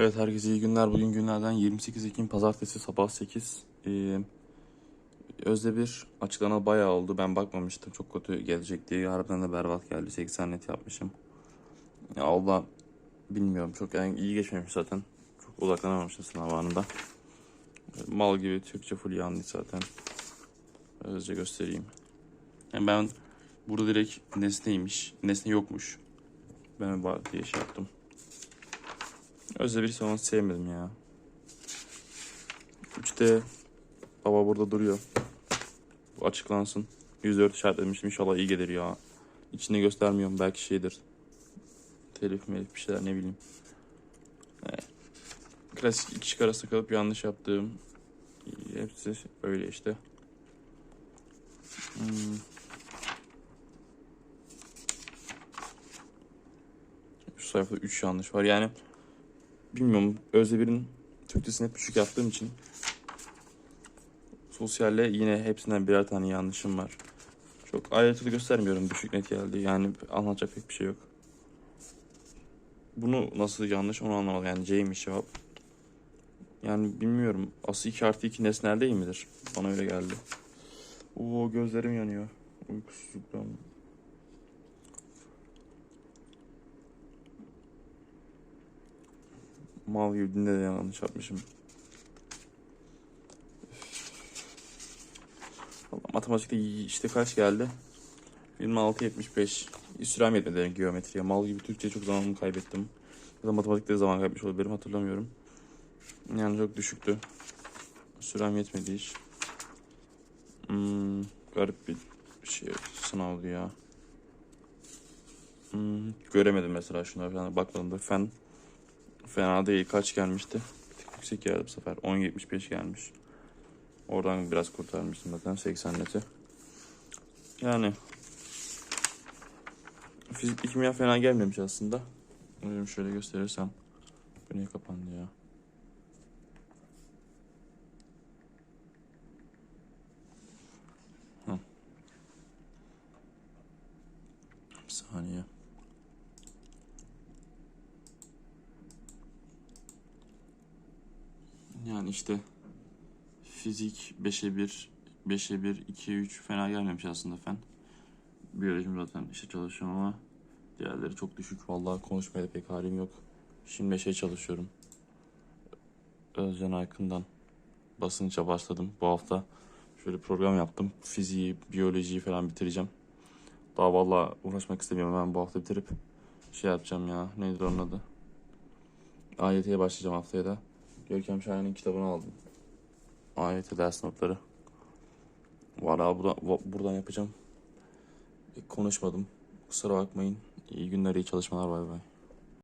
Evet herkese iyi günler. Bugün günlerden 28 Ekim Pazartesi sabah 8. Ee, Özde bir açıklama bayağı oldu. Ben bakmamıştım çok kötü gelecek diye. Harbiden de berbat geldi. 80 net yapmışım. Ya Allah bilmiyorum çok yani iyi geçmemiş zaten. Çok odaklanamamıştım sınav anında. Mal gibi Türkçe full yanlış zaten. Hızlıca göstereyim. Yani ben burada direkt nesneymiş. Nesne yokmuş. Ben var diye şey yaptım. Özde bir salon sevmedim ya. Üçte baba burada duruyor. Bu açıklansın. 104 işaretlemiştim inşallah iyi gelir ya. İçini göstermiyorum belki şeydir. Telif melif bir şeyler ne bileyim. Klasik iki şık arasında kalıp yanlış yaptığım. Hepsi öyle işte. Hmm. Şu sayfada 3 yanlış var. Yani bilmiyorum Özdebir'in Türkçesini hep düşük yaptığım için Sosyalle yine hepsinden birer tane yanlışım var. Çok ayrıntılı göstermiyorum düşük net geldi. Yani anlatacak pek bir şey yok. Bunu nasıl yanlış onu anlamadım. Yani C'ymiş cevap. Yani bilmiyorum. Asıl 2 artı 2 nesnel değil midir? Bana öyle geldi. Oo gözlerim yanıyor. Uykusuzluktan. Gibi dinde de yanlış yapmışım. Valla matematikte işte kaç geldi? 26-75. Sürem yetmedi geometriye. Mal gibi Türkçe çok zamanımı kaybettim. Ya da matematikte de zaman kaybetmiş olabilirim hatırlamıyorum. Yani çok düşüktü. Sürem yetmedi hiç. Hmm, garip bir şey sınavdı ya. Hmm, göremedim mesela şuna falan bakmadım da fen fena değil kaç gelmişti. Bir tık yüksek geldi bu sefer 10.75 gelmiş. Oradan biraz kurtarmıştım zaten 80 neti. Yani fizik kimya fena gelmemiş aslında. Umarım şöyle gösterirsem. Bu niye kapandı ya? Hı. Bir saniye. Yani işte fizik 5'e 1, 5'e 1, 2'ye 3 fena gelmemiş aslında fen. Biyolojim zaten işte çalışıyorum ama diğerleri çok düşük. Vallahi konuşmaya da pek halim yok. Şimdi şey çalışıyorum. Özcan Aykın'dan basınca başladım. Bu hafta şöyle program yaptım. Fiziği, biyolojiyi falan bitireceğim. Daha vallahi uğraşmak istemiyorum. Ben bu hafta bitirip şey yapacağım ya. Neydi onun adı? AYT'ye başlayacağım haftaya da. Görkem Şahin'in kitabını aldım. AYT ders notları. Var abi buradan, buradan yapacağım. Konuşmadım. Kusura bakmayın. İyi günler, iyi çalışmalar. Bay bay.